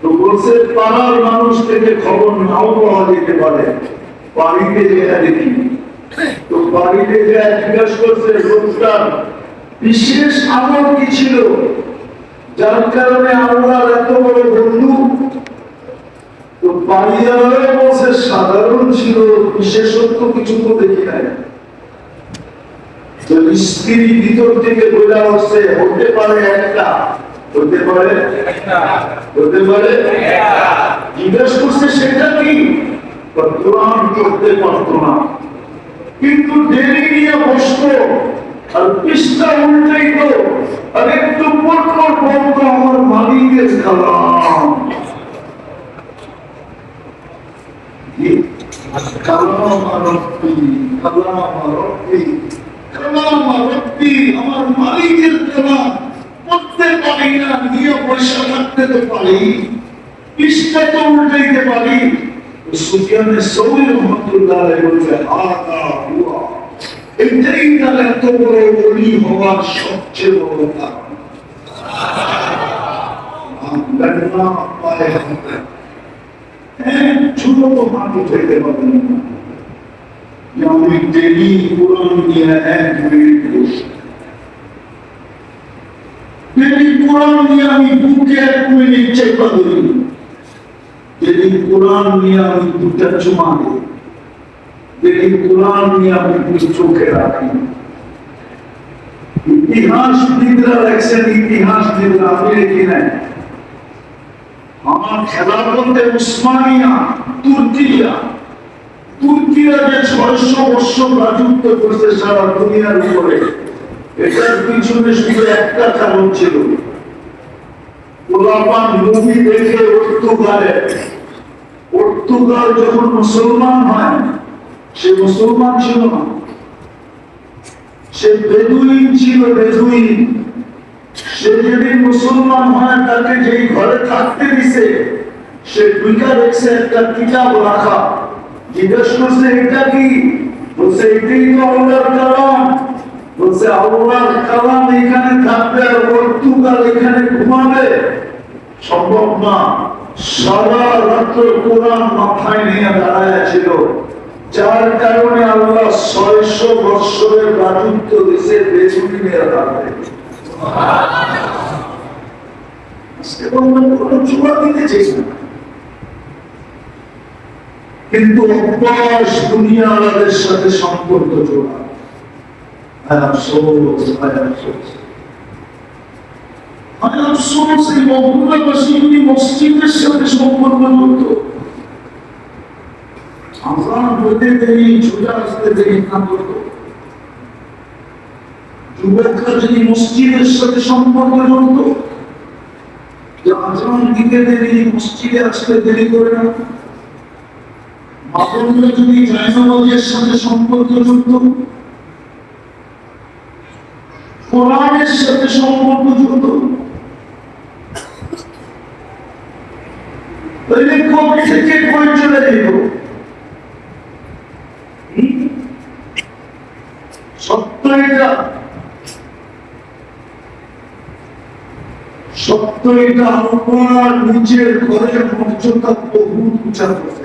তো পাড়ার মানুষ থেকে খবর নাও পাওয়া যেতে পারে। বাড়িতে যেটা দেখি। তো বাড়িতে যে করছে বিশেষ আমল কি ছিল? যার কারণে এত বড় বন্ধু। তো বলছে, সাধারণ ছিল, বিশেষত্ব কিছু তো দেখি নাই। তো স্ত্রী ভিতর থেকে বোঝা হচ্ছে হতে পারে একটা হতে পারে? হতে পারে? জিজ্ঞেস করছে সেটা কি? বা করতে পারতো না। কিন্তু ডেলি নিয়ে বসতো আর পৃষ্ঠা উল্টাইতো আর একটু বলতো আমার মালিকের কালাম আমার মালিকের কালাম পড়তে পারি না নিয়ে পয়সা থাকতে তো পারি পৃষ্ঠা তো উল্টাইতে পারি। সুফিয়ানের সৌরি রহমতুল্লাহ বলছে আদা হুয়া। এটাই হ্যাঁ, ছোট ডেলি কোরআন নিয়ে আমি বুকে মিনিট চেপা ধরি ডেলি কোরআন নিয়ে আমি দুটা চুমা দিই ডেলি কোরআন নিয়ে আমি একটু চোখে রাখি। ইতিহাসবিদরা লেখছেন ইতিহাসবিদরা আমি লিখি নাই। আমার খেলাফতে উসমানিয়া, তুর্কিয়া। তুর্কিরা যে ছয়শো বৎসর রাজত্ব করছে সারা দুনিয়ার উপরে, এটার পিছনে শুধু একটা কারণ ছিল। গোলাপান নবী দেখে পর্তুগালে পর্তুগাল যখন মুসলমান হয় সে মুসলমান ছিল না সে বেদুইন ছিল বেদুইন সে যদি মুসলমান হয় তাকে যেই ঘরে থাকতে দিছে সে দুইটা দেখছে একটা কিতাব রাখা জিজ্ঞেস করছে এটা কি বলছে এটাই তো আল্লাহর কালাম বলছে, আল্লাহর কালাম এখানে থাকবে আর পর্তুগাল এখানে ঘুমাবে? সম্ভব না। সারা রাত্র কোরআন মাথায় নিয়ে দাঁড়ায় ছিল। যার কারণে আল্লাহ ছয়শো বৎসরের রাজত্ব কিন্তু অভ্যাস দুনিয়ার সাথে সম্পর্ক জোড়া। আয় আফসোস আয় আফসোস আয় আফসোস এই মহল্লাবাসী যদি মসজিদের সাথে সম্পর্ক জড়িত আজান হতে দেরি চলে আসতে দেরি না করতো যুবকরা যদি মসজিদের সাথে সম্পর্ক জড়িত যে আজান দিতে দেরি মসজিদে আসতে দেরি করে না মাতঙ্গরা যদি জায়নামাজের সাথে সম্পর্ক যুক্ত কোরআনের সাথে সম্পর্ক যুক্ত। থেকে কই চলে যেত সত্য এটা। নিজের ঘরের মর্যাদা বহু উঁচা করছে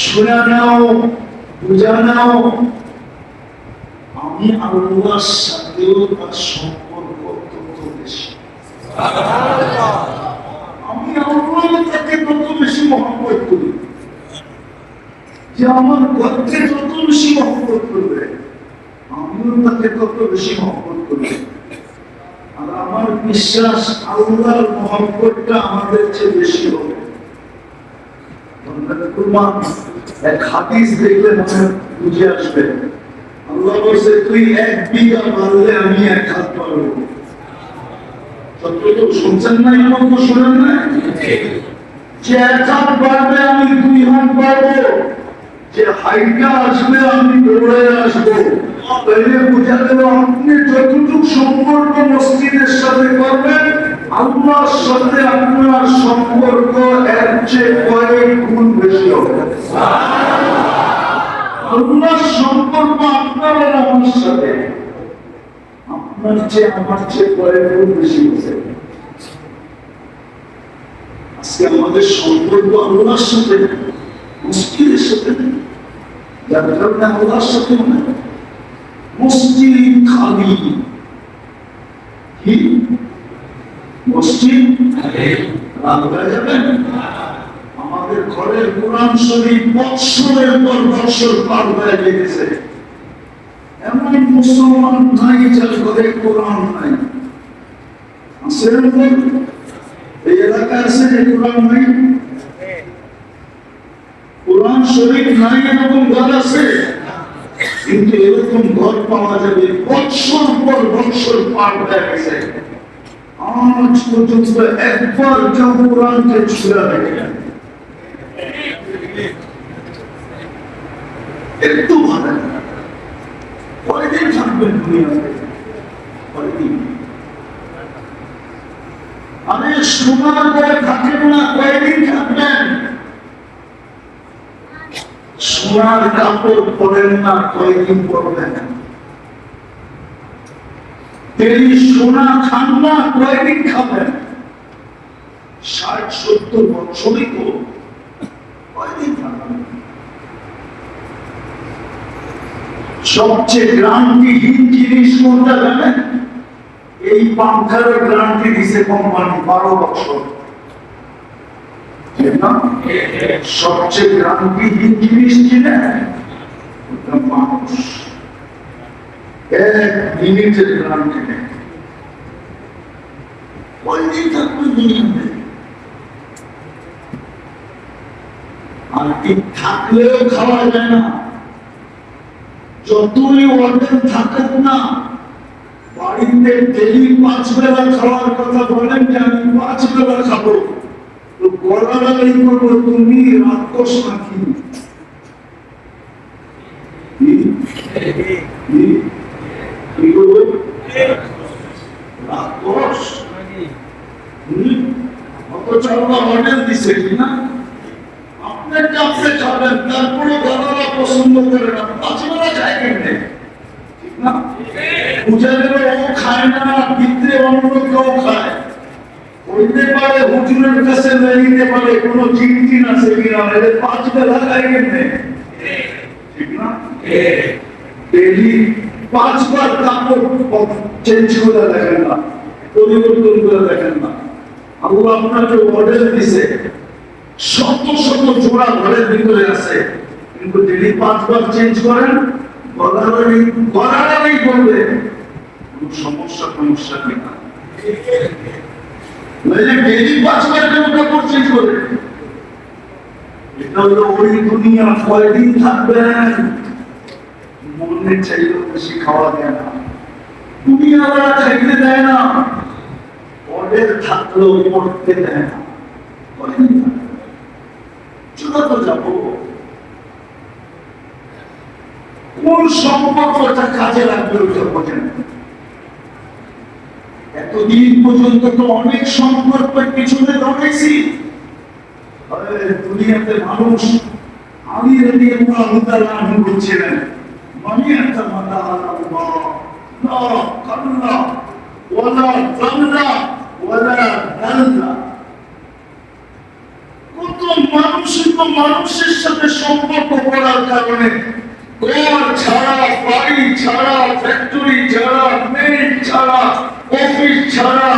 নাও নাও, আমি আল্লাহর তার সম্পর্ক আমি আল্লাহ তত বেশি মহব্বত করি। যে আমার গর্তে যত বেশি মহব্বত করবে, আমিও তাকে তত বেশি মহব্বত আর আমার বিশ্বাস, আল্লাহর মহব্বতটা আমাদের চেয়ে বেশি হবে। এক দেখলে মনে বুঝে আসবে। আল্লাহ বলছে, তুই এক বিঘা মারলে আমি এক হাত পারব। তো শুনছেন না তো না? যে এক হাত পারবে আমি দুই হাত পারব। যে হাইটা আসলে আমি দৌড়ে আসব। বোঝা গেল, আপনি যতটুকু সম্পর্ক মসজিদের সাথে করবেন আল্লাহর সাথে আপনার সম্পর্ক এর চেয়ে কয়েক গুণ বেশি হবে সম্পর্ক আপনার আর আমার সাথে আপনার চেয়ে আমার চেয়ে কয়েক গুণ বেশি হয়েছে আজকে আমাদের সম্পর্ক আল্লাহর সাথে, মসজিদের সাথে। যার কারণে আল্লাহর সাথে। মসজিদ খালি কি মসজিদ রাত হয়ে যাবে আমাদের ঘরের কোরআন শরীফ বৎসরের পর বৎসর পার হয়ে গেছে এমন মুসলমান নাই যার ঘরে কোরআন নাই। আছে? এই এলাকায় আছে যে কোরআন নাই? কোরআন শরীফ নাই এরকম ঘর আছে? কিন্তু এরকম ঘর পাওয়া যাবে বৎসর পর বৎসর পার হয়ে গেছে। আজ পর্যন্ত একবার কেউ কোরআনকে ছুঁড়ে দেখে ভালো থাকবেন আরে সোনার পরে থাকেন না কয়দিন থাকবেন সোনার কাপড় পরেন না কয়দিন পরবেন তেলি সোনা ষাট, সত্তর বছরই তো সবচেয়ে গ্রান্তিহীন জিনিস কোনটা জানেন? এই পাংখার গ্রান্টি দিছে কোম্পানি বারো বছর? সবচেয়ে গ্রান্তিহীন জিনিস কিনে মানুষ। এক মিনিটের গ্রান্টি নেই কয়দিন থাকবে দুনিয়াতে আর ঠিক থাকলেও খাওয়া যায় না। যতই অর্ডার থাকুক না, বাড়িতে ডেলি পাঁচ বেলা খাওয়ার কথা বলেন যে আমি পাঁচ বেলা খাব। তো গলাগালি করব, তুমি রাক্ষস নাকি? কি? কি? কি রাক্ষস? হুম? অথচ দিছে কি না আপনার কাছে তারপরে গলারা পছন্দ করে না পাঁচ বেলা খায় ঠিক না বুঝা ও খায় না ভিতরে অন্য কেউ খায় হইতে পারে হুজুরের কাছে নিতে পারে কোন চিন্তিন আছে কিনা এদের পাঁচ বেলা খায় কেমনে ঠিক না ডেলি পাঁচবার কাপড় চেঞ্জ করে দেখেন না, পরিবর্তন করে দেখেন না। আল্লাহ আপনাকে মডেল দিছে, শত শত জোড়া ঘরের ভিতরে আছে। কিন্তু ডেলি পাঁচবার চেঞ্জ করেন গলাগালি গলাগালি করবে। কোনো সমস্যা সমস্যা নেই। না নইলে ডেলি পাঁচবার কেন কাপড় চেঞ্জ করে এটা হলো ওই দুনিয়া কয়দিন থাকবেন? মনে চাইলেও বেশি খাওয়া দেয় না। দুনিয়াওয়ালা খাইতে দেয় না। ওদের থাকলেও পড়তে দেয় না। কয়দিন তো যাব। কোন সম্পর্কটা কাজে লাগবে ওইটা বোঝেন এতদিন পর্যন্ত তো অনেক সম্পর্কের পিছনে দৌড়েছি। আরে দুনিয়াতে মানুষ আমি রেডি আল্লাহ করছিলেন মানে একটা আল্লাহ না, কান্না। ওয়ালা জান্না ওয়ালা দান্না কত মানুষই তো মানুষের সাথে সম্পর্ক করার কারণে ঘর ছাড়া, বাড়ি ছাড়া ফ্যাক্টরি ছাড়া মেল ছাড়া অফিস ছাড়া